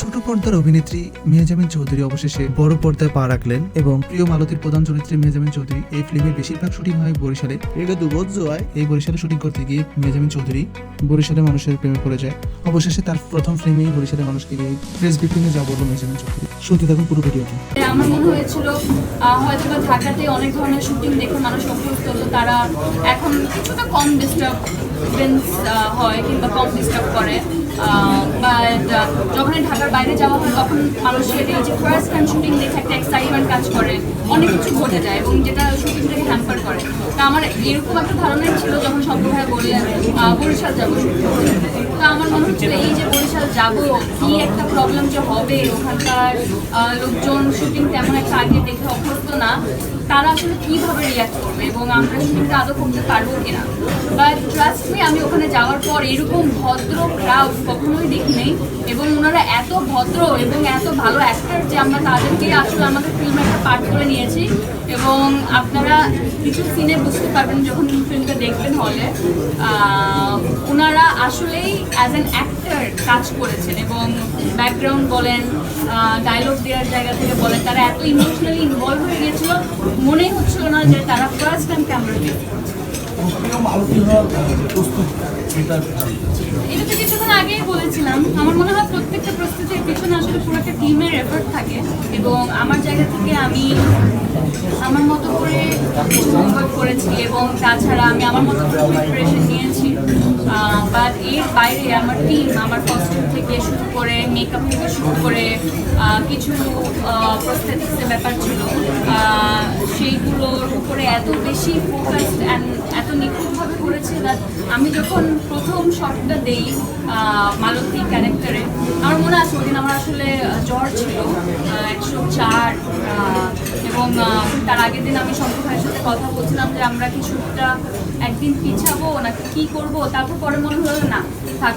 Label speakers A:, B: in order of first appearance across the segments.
A: ছোট পর্দার অভিনেত্রী মেহজামিন চৌধুরী অবশেষে বড় পর্দায় পা রাখলেন এবং প্রিয় মালতীর প্রধান চরিত্রে মেহজামিন চৌধুরী এই ফিল্মের বেশিরভাগ শুটিং হয় বরিশালে।
B: এটা হয়
A: এই বরিশালে শুটিং করতে গিয়ে মেহজামিন চৌধুরী বরিশালে মানুষের প্রেমে পড়ে যায়। অবশেষে তার প্রথম ফিল্মেই বরিশালের মানুষকে নিয়ে প্রেস ব্রিফিংয়ে যা বলল মেহজামিন চৌধুরী। শুনতে থাকুন পুরো ভিডিওটি।
C: আমার মনে হয়েছিল হয়তো ঢাকাতে অনেক ধরনের শুটিং দেখে মানুষ অভ্যস্ত তো তারা এখন কিছুটা কম ডিস্টার্বেন্স হয় কিংবা কম ডিস্টার্ব করে। বাট যখনই ঢাকার বাইরে যাওয়া হয়, তখন মানুষের এই যে ফার্স্ট টাইম শুটিং দেখে একটা এক্সাইটমেন্ট কাজ করে। অনেক কিছু ঘটে যায় এবং যেটা শুটিংটাকে হ্যাম্পার করে। তা আমার এরকম একটা ধারণাই ছিল যখন সব ভাই বললেন বরিশাল যাব। তো আমার মনে হচ্ছিল এই যে বরিশাল যাব, কি একটা প্রবলেম যে হবে, ওখানকার লোকজন শুটিং তেমন একটা আগে দেখে অভ্যস্ত না, তারা আসলে কীভাবে রিয়াক্ট করবে এবং আমরা শুটিংটা আদৌ করতে পারব কিনা? বাট ট্রাস্ট মি আমি ওখানে যাওয়ার পর এরকম ভদ্র ক্রাউড কখনোই দেখি নাই এবং ওনারা এত ভদ্র এবং এত ভালো অ্যাক্টর যে আমরা তাদেরকে আসলে আমাদের ফিল্মে একটা পার্ট করে নিয়েছি এবং আপনারা কিছু সিনে বুঝতে পারবেন যখন ফিল্মটা দেখবেন হলে ওনারা আসলেই অ্যাজ অ্যান অ্যাক্টার কাজ করেছেন এবং ব্যাকগ্রাউন্ড বলেন ডায়লগ দেওয়ার জায়গা থেকে বলেন, তারা এত ইমোশনালি ইনভলভ হয়ে গিয়েছিল, মনেই হচ্ছিল না যে তারা ফার্স্ট টাইম ক্যামেরা ফেস
B: এটা
C: তো কিছুক্ষণ আগেই বলেছিলাম। আমার মনে হয় প্রত্যেকটা প্রস্তুতির পিছনে আসলে পুরো একটা টিমের এফোর্ট থাকে এবং আমার জায়গা থেকে আমি আমার মতো করে কিছু হোমওয়ার্ক করেছি এবং তাছাড়া আমি আমার মতো প্রিপারেশন নিয়েছি। বাট এর বাইরে আমার টিম আমার কস্টিউম থেকে শুরু করে মেকআপ থেকে শুরু করে কিছু প্রস্থেটিক্সের ব্যাপার ছিল। সেইগুলোর উপরে এত বেশি ফোকাসড অ্যান্ড এত নিখুঁতভাবে করেছে that আমি যখন প্রথম শটটা দেই মালতী ক্যারেক্টারে আমার মনে আছে ওদিন আমার আসলে জ্বর ছিল একশো চার এবং তার আগের দিন আমি শঙ্কর সাথে কথা বলছিলাম যে আমরা কি শুটটা একদিন পিছাবো নাকি কি করব, তারপর পরে মনে হলো না, থাক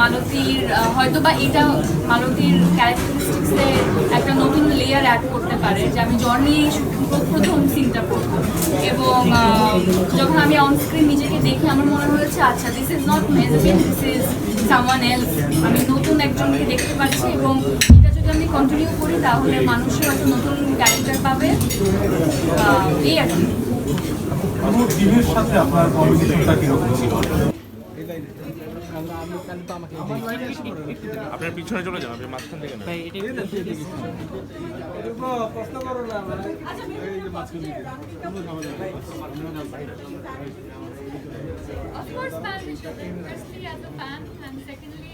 C: মালতীর হয়তো বা এটা মালতীর ক্যারেক্টারিস্টিক্সে একটা নতুন লেয়ার অ্যাড করতে পারে, যে আমি জর্নি প্রথম সিনটা করব। এবং যখন আমি অন স্ক্রিন নিজেকে দেখি, আমার মনে হয়েছে আচ্ছা this is not Mehjabin this is someone else আমি নতুন একজনকে দেখতে পাচ্ছি এবং এটা যদি আমি কন্টিনিউ করি, তাহলে মানুষের একটা নতুন ক্যারেক্টার পাবে এই আর কি।
D: টিমের সাথে আপনার কমিউনিকেশনটা কীরকম ছিল?
E: আপনার পিছনে চলে যান আপনি মাঝখান থেকে না
C: Of course, fan firstly as a fan and secondly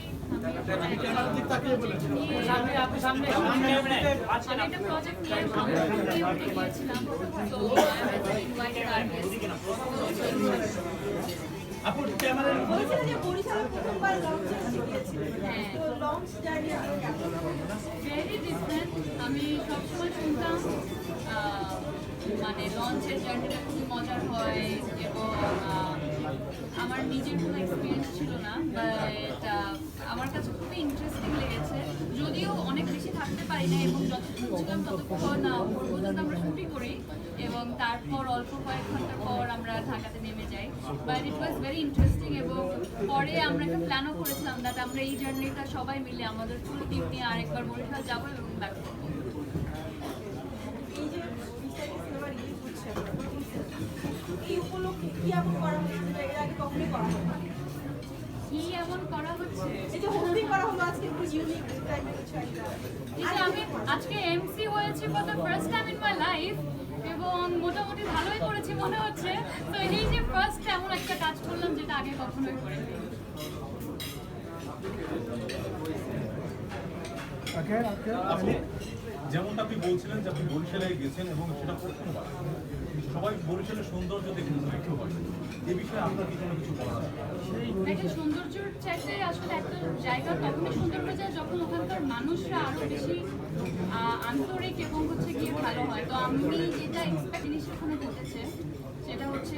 C: project নিয়ে তো ইনভাইটেড আর্টিস্ট
F: বলছিলেন যে বরিশালে প্রথমবার লঞ্চে গিয়েছিলেন
C: হ্যাঁ
F: তো লঞ্চ জার্নি
C: ভেরি ডিফারেন্ট আমি সবসময় শুনতাম মানে লঞ্চের জার্নিটা খুবই মজার হয় আমার নিজের কোনো এক্সপিরিয়েন্স ছিল না বাট আমার কাছে খুবই ইন্টারেস্টিং লেগেছে। যদিও অনেক বেশি থাকতে পারি না এবং যতক্ষণ ছিলাম ততক্ষণ পর্যন্ত আমরা ছুটি করি এবং তারপর অল্প কয়েক ঘণ্টা পর আমরা ঢাকাতে নেমে যাই। But it was very interesting এবং পরে আমরা একটা প্ল্যানও করেছিলাম দ্যাট আমরা এই জার্নিটা সবাই মিলে, আমাদের ফুল টিম নিয়ে আরেকবার বরিশাল যাব এবং ব্যাক করব
F: এই যে বিস্তারিত সিনেমা উপলক্ষে কি এমন করা হচ্ছে যেটা এর আগে কখনোই করা হয়নি?
C: কি এমন করা হচ্ছে?
F: এই যে হোমলি করা হলো আজকে একটু ইউনিক টাইপের কিছু একটা।
C: আমি আজকে এমসি হয়েছি for the first time in my life এবং মোটামুটি ভালোই করেছি মনে হচ্ছে। তো এই যে ফার্স্ট এমন একটা কাজ করলাম যেটা আগে কখনোই করিনি।
D: যেমনটা আপনি বলছিলেন যে আপনি বরিশালে গেছেন এবং সেটা সবাই বরিশালের সৌন্দর্য দেখুন একটু হয়। এ বিষয়ে আপনার কি কোনো কিছু বলার আছে?
C: চাইতে আসলে একটা জায়গা তখনই সুন্দর হয়ে যায় যখন ওখানকার মানুষরা আরও বেশি আন্তরিক এবং হচ্ছে গিয়ে ভালো হয়। তো আমি যেটা এক্সপেক্ট জিনিস ওখানে ঘটেছে, সেটা হচ্ছে